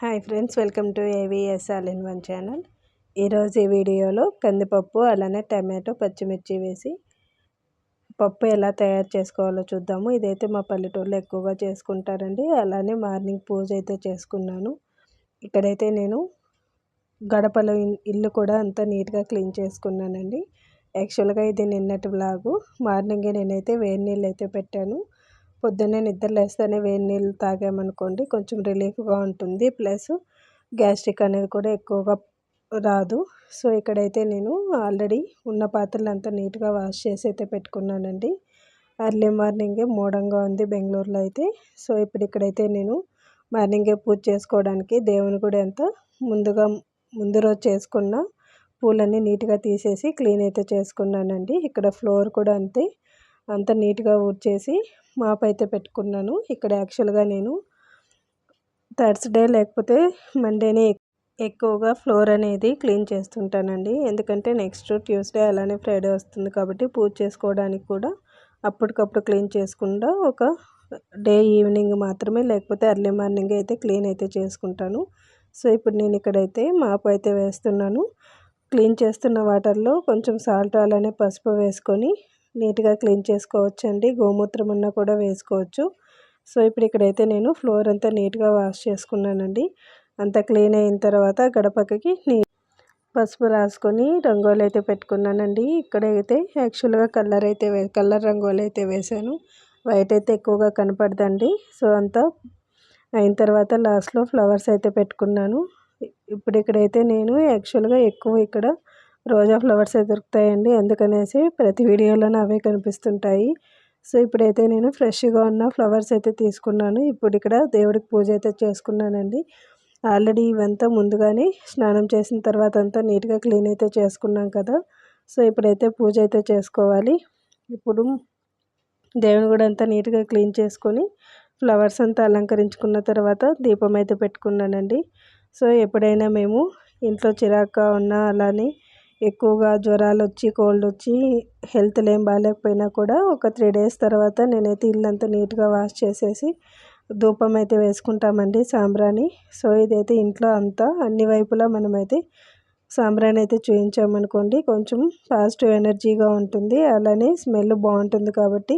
Hi friends welcome to AVS all in one channel ఈరోజు ఈ వీడియోలో కందిపప్పు అలానే టమాటో పచ్చిమిర్చి వేసి పప్పు ఎలా తయారు చేసుకోవాలో చూద్దాము. ఇదైతే మా పల్లెటూరులో ఎక్కువగా చేసుకుంటారండి. అలానే మార్నింగ్ పూజ అయితే చేసుకున్నాను. ఇక్కడైతే నేను గడపలో ఇల్లు కూడా అంతా నీట్గా క్లీన్ చేసుకున్నానండి. యాక్చువల్గా ఇది నిన్నటి బ్లాగు మార్నింగే నేనైతే వేడి నీళ్ళు అయితే పెట్టాను. పొద్దున్నే నిద్ర లేస్తేనే వేడి నీళ్ళు తాగామనుకోండి కొంచెం రిలీఫ్గా ఉంటుంది. ప్లస్ గ్యాస్ట్రిక్ అనేది కూడా ఎక్కువగా రాదు. సో ఇక్కడైతే నేను ఆల్రెడీ ఉన్న పాత్రలు అంతా నీట్గా వాష్ చేసి అయితే పెట్టుకున్నానండి. అర్లీ మార్నింగే మూడంగా ఉంది బెంగళూరులో అయితే. సో ఇప్పుడు ఇక్కడైతే నేను మార్నింగే పూజ చేసుకోవడానికి దేవుని కూడా ఎంత ముందుగా ముందు రోజు చేసుకున్న పూలన్నీ నీట్గా తీసేసి క్లీన్ అయితే చేసుకున్నానండి. ఇక్కడ ఫ్లోర్ కూడా అంతే. అంత నీట్గా ఊడ్చేసి మాప్ అయితే పెట్టుకున్నాను. ఇక్కడ యాక్చువల్గా నేను థర్స్డే లేకపోతే మండేనే ఎక్కువగా ఫ్లోర్ అనేది క్లీన్ చేస్తుంటానండి. ఎందుకంటే నెక్స్ట్ ట్యూస్డే అలానే ఫ్రైడే వస్తుంది కాబట్టి పూజ చేసుకోవడానికి కూడా అప్పటికప్పుడు క్లీన్ చేసుకుండా ఒక డే ఈవినింగ్ మాత్రమే లేకపోతే ఎర్లీ మార్నింగ్ అయితే క్లీన్ అయితే చేసుకుంటాను. సో ఇప్పుడు నేను ఇక్కడైతే మాపు అయితే వేస్తున్నాను. క్లీన్ చేస్తున్న వాటర్లో కొంచెం సాల్ట్ అలానే పసుపు వేసుకొని నీట్గా క్లీన్ చేసుకోవచ్చు అండి గోమూత్రం ఉన్నా కూడా వేసుకోవచ్చు. సో ఇప్పుడు ఇక్కడైతే నేను ఫ్లోర్ అంతా నీట్గా వాష్ చేసుకున్నానండి. అంతా క్లీన్ అయిన తర్వాత గడపకి నీ పసుపు రాసుకొని రంగోలు అయితే పెట్టుకున్నానండి ఇక్కడైతే యాక్చువల్గా కలర్ అయితే కలర్ రంగోలి అయితే వేశాను. వైట్ అయితే ఎక్కువగా కనపడదండి. సో అంతా అయిన తర్వాత లాస్ట్లో ఫ్లవర్స్ అయితే పెట్టుకున్నాను. ఇప్పుడు ఇక్కడైతే నేను యాక్చువల్గా ఎక్కువ ఇక్కడ రోజా ఫ్లవర్స్ దొరుకుతాయండి అందుకనేసి ప్రతి వీడియోలోనే అవే కనిపిస్తుంటాయి. సో ఇప్పుడైతే నేను ఫ్రెష్గా ఉన్న ఫ్లవర్స్ అయితే తీసుకున్నాను. ఇప్పుడు ఇక్కడ దేవుడికి పూజ అయితే చేసుకున్నానండి. ఆల్రెడీ ఇవంతా ముందుగానే స్నానం చేసిన తర్వాత అంతా నీట్గా క్లీన్ అయితే చేసుకున్నాం కదా. సో ఇప్పుడైతే పూజ అయితే చేసుకోవాలి. ఇప్పుడు దేవుని కూడా అంతా నీట్గా క్లీన్ చేసుకొని ఫ్లవర్స్ అంతా అలంకరించుకున్న తర్వాత దీపం అయితే పెట్టుకున్నానండి. సో ఎప్పుడైనా మేము ఇంట్లో చిరాగ్గా ఉన్నా అలానే ఎక్కువగా జ్వరాలు వచ్చి కోల్డ్ వచ్చి హెల్త్ ఏం బాగాలేకపోయినా కూడా ఒక త్రీ డేస్ తర్వాత నేనైతే ఇల్లంతా నీట్గా వాష్ చేసేసి ధూపం అయితే వేసుకుంటామండి సాంబ్రాణి. సో ఇదైతే ఇంట్లో అంతా అన్ని వైపులా మనమైతే సాంబ్రాణి అయితే చూయించామనుకోండి కొంచెం పాజిటివ్ ఎనర్జీగా ఉంటుంది. అలానే స్మెల్ బాగుంటుంది కాబట్టి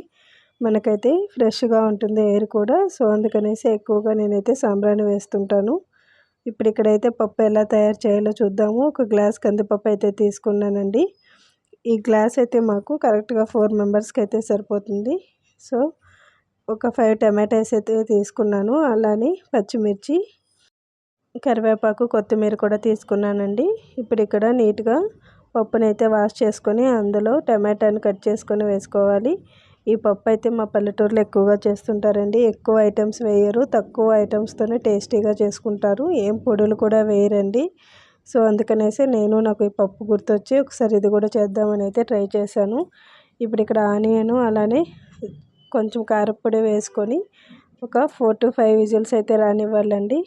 మనకైతే ఫ్రెష్గా ఉంటుంది ఎయిర్ కూడా. సో అందుకనేసి ఎక్కువగా నేనైతే సాంబ్రాణి వేస్తుంటాను. ఇప్పుడు ఇక్కడైతే పప్పు ఎలా తయారు చేయాలో చూద్దాము. ఒక గ్లాస్ కందిపప్పు అయితే తీసుకున్నానండి. ఈ గ్లాస్ అయితే మాకు కరెక్ట్గా ఫోర్ మెంబర్స్కి అయితే సరిపోతుంది. సో ఒక ఫైవ్ టమాటాస్ అయితే తీసుకున్నాను. అలానే పచ్చిమిర్చి కరివేపాకు కొత్తిమీర కూడా తీసుకున్నానండి. ఇప్పుడు ఇక్కడ నీట్గా పప్పునైతే వాష్ చేసుకొని అందులో టమాటాని కట్ చేసుకొని వేసుకోవాలి. ఈ పప్పు అయితే మా పల్లెటూరులో ఎక్కువగా చేస్తుంటారండి. ఎక్కువ ఐటమ్స్ వేయరు. తక్కువ ఐటమ్స్తోనే టేస్టీగా చేసుకుంటారు. ఏం పొడులు కూడా వేయరండి. సో అందుకనేసి నేను నాకు ఈ పప్పు గుర్తొచ్చి ఒకసారి ఇది కూడా చేద్దామని అయితే ట్రై చేశాను. ఇప్పుడు ఇక్కడ ఆనియన్ అలానే కొంచెం కారపొడి వేసుకొని ఒక ఫోర్ టు ఫైవ్ విజిల్స్ అయితే రానివ్వాలండి.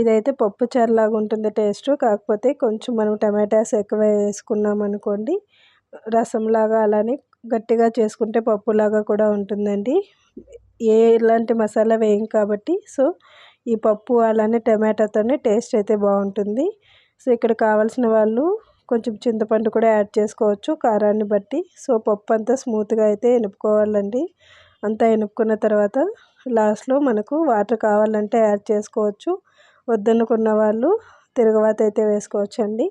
ఇదైతే పప్పు చారులాగా ఉంటుంది టేస్ట్. కాకపోతే కొంచెం మనం టమాటాస్ ఎక్కువ వేసుకున్నాం అనుకోండి రసంలాగా అలానే గట్టిగా చేసుకుంటే పప్పులాగా కూడా ఉంటుందండి. ఏ ఎలాంటి మసాలా వేయం కాబట్టి సో ఈ పప్పు అలానే టమాటాతోనే టేస్ట్ అయితే బాగుంటుంది. సో ఇక్కడ కావాల్సిన వాళ్ళు కొంచెం చింతపండు కూడా యాడ్ చేసుకోవచ్చు కారాన్ని బట్టి. సో పప్పు అంతా స్మూత్గా అయితే ఎనుపుకోవాలండి. అంతా ఎనుపుకున్న తర్వాత లాస్ట్లో మనకు వాటర్ కావాలంటే యాడ్ చేసుకోవచ్చు. వద్దనుకున్న వాళ్ళు తిరగవాత అయితే వేసుకోవచ్చు అండి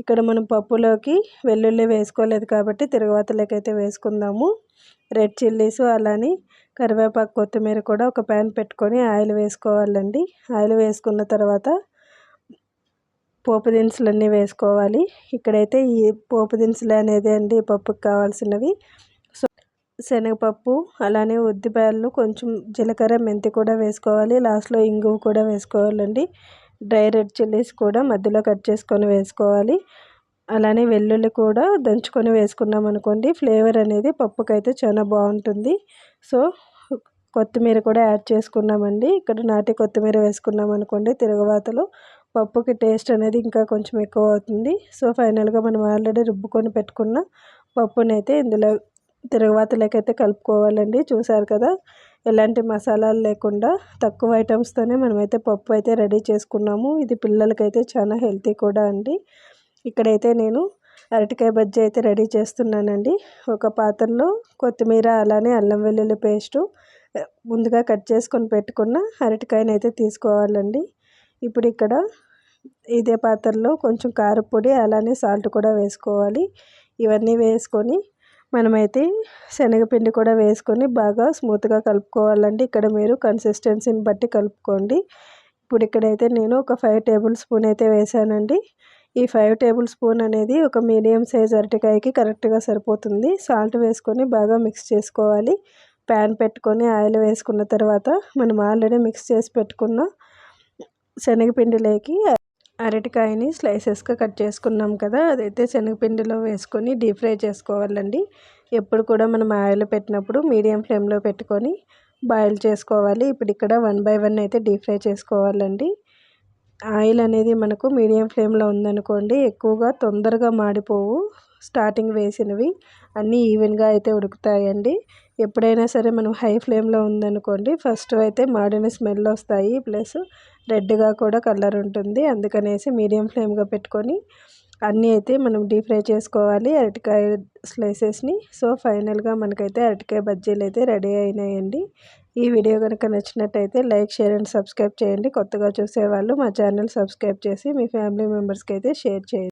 ఇక్కడ మనం పప్పులోకి వెల్లుల్లి వేసుకోలేదు కాబట్టి తిరగవాతలోకి అయితే వేసుకుందాము. రెడ్ చిల్లీస్ అలానే కరివేపాకు కొత్తిమీర కూడా ఒక ప్యాన్ పెట్టుకొని ఆయిల్ వేసుకోవాలండి. ఆయిల్ వేసుకున్న తర్వాత పోపు దినుసులన్నీ వేసుకోవాలి. ఇక్కడైతే ఈ పోపు దినుసులు అనేది అండి పప్పుకి కావాల్సినవి. సో శనగపప్పు అలానే ఉద్దిపాయలు కొంచెం జీలకర్ర మెంతి కూడా వేసుకోవాలి. లాస్ట్లో ఇంగువ కూడా వేసుకోవాలండి. డ్రై రెడ్ చిల్లీస్ కూడా మధ్యలో కట్ చేసుకొని వేసుకోవాలి. అలానే వెల్లుల్లి కూడా దంచుకొని వేసుకున్నాం అనుకోండి ఫ్లేవర్ అనేది పప్పుకైతే చాలా బాగుంటుంది. సో కొత్తిమీర కూడా యాడ్ చేసుకున్నామండి. ఇక్కడ నాటి కొత్తిమీర వేసుకున్నాం అనుకోండి తిరగవాతలో పప్పుకి టేస్ట్ అనేది ఇంకా కొంచెం ఎక్కువ అవుతుంది. సో ఫైనల్గా మనం ఆల్రెడీ రుబ్బుకొని పెట్టుకున్న పప్పునైతే ఇందులో తిరగవాతలకైతే అయితే కలుపుకోవాలండి. చూసారు కదా? ఎలాంటి మసాలాలు లేకుండా తక్కువ ఐటమ్స్తోనే మనమైతే పప్పు అయితే రెడీ చేసుకున్నాము. ఇది పిల్లలకైతే చాలా హెల్తీ కూడా అండి. ఇక్కడైతే నేను అరటికాయ బజ్జీ అయితే రెడీ చేస్తున్నానండి. ఒక పాత్రలో కొత్తిమీర అలానే అల్లం వెల్లుల్లి పేస్టు ముందుగా కట్ చేసుకొని పెట్టుకున్న అరటికాయని అయితే తీసుకోవాలండి. ఇప్పుడు ఇక్కడ ఇదే పాత్రలో కొంచెం కారపొడి అలానే సాల్ట్ కూడా వేసుకోవాలి. ఇవన్నీ వేసుకొని మనమైతే శనగపిండి కూడా వేసుకొని బాగా స్మూత్గా కలుపుకోవాలండి. ఇక్కడ మీరు కన్సిస్టెన్సీని బట్టి కలుపుకోండి. ఇప్పుడు ఇక్కడైతే నేను ఒక ఫైవ్ టేబుల్ స్పూన్ అయితే వేసానండి. ఈ ఫైవ్ టేబుల్ స్పూన్ అనేది ఒక మీడియం సైజ్ అరటికాయకి కరెక్ట్గా సరిపోతుంది. సాల్ట్ వేసుకొని బాగా మిక్స్ చేసుకోవాలి. ప్యాన్ పెట్టుకొని ఆయిల్ వేసుకున్న తర్వాత మనం ఆల్రెడీ మిక్స్ చేసి పెట్టుకున్న శనగపిండిలోకి అరటికాయని స్లైసెస్గా కట్ చేసుకున్నాం కదా అదైతే శనగపిండిలో వేసుకొని డీప్ ఫ్రై చేసుకోవాలండి. ఎప్పుడు కూడా మనం ఆయిల్ పెట్టినప్పుడు మీడియం ఫ్లేమ్లో పెట్టుకొని బాయిల్ చేసుకోవాలి. ఇప్పుడు ఇక్కడ వన్ బై వన్ అయితే డీప్ ఫ్రై చేసుకోవాలండి. ఆయిల్ అనేది మనకు మీడియం ఫ్లేమ్లో ఉందనుకోండి ఎక్కువగా తొందరగా మాడిపోవు. స్టార్టింగ్ వేసినవి. అన్నీ ఈవెన్గా అయితే ఉడుకుతాయండి. ఎప్పుడైనా సరే మనం హై ఫ్లేమ్లో ఉందనుకోండి ఫస్ట్ అయితే మాడిన స్మెల్ వస్తాయి. ప్లస్ రెడ్గా కూడా కలర్ ఉంటుంది. అందుకనేసి మీడియం ఫ్లేమ్గా పెట్టుకొని అన్నీ అయితే మనం డీప్ ఫ్రై చేసుకోవాలి. అరటికాయ స్లైసెస్ని. సో ఫైనల్గా మనకైతే అరటికాయ బజ్జీలు అయితే రెడీ అయినాయండి. ఈ వీడియో కనుక నచ్చినట్టయితే లైక్ షేర్ అండ్ సబ్స్క్రైబ్ చేయండి. కొత్తగా చూసేవాళ్ళు మా ఛానల్ సబ్స్క్రైబ్ చేసి మీ ఫ్యామిలీ మెంబర్స్కి అయితే షేర్ చేయండి.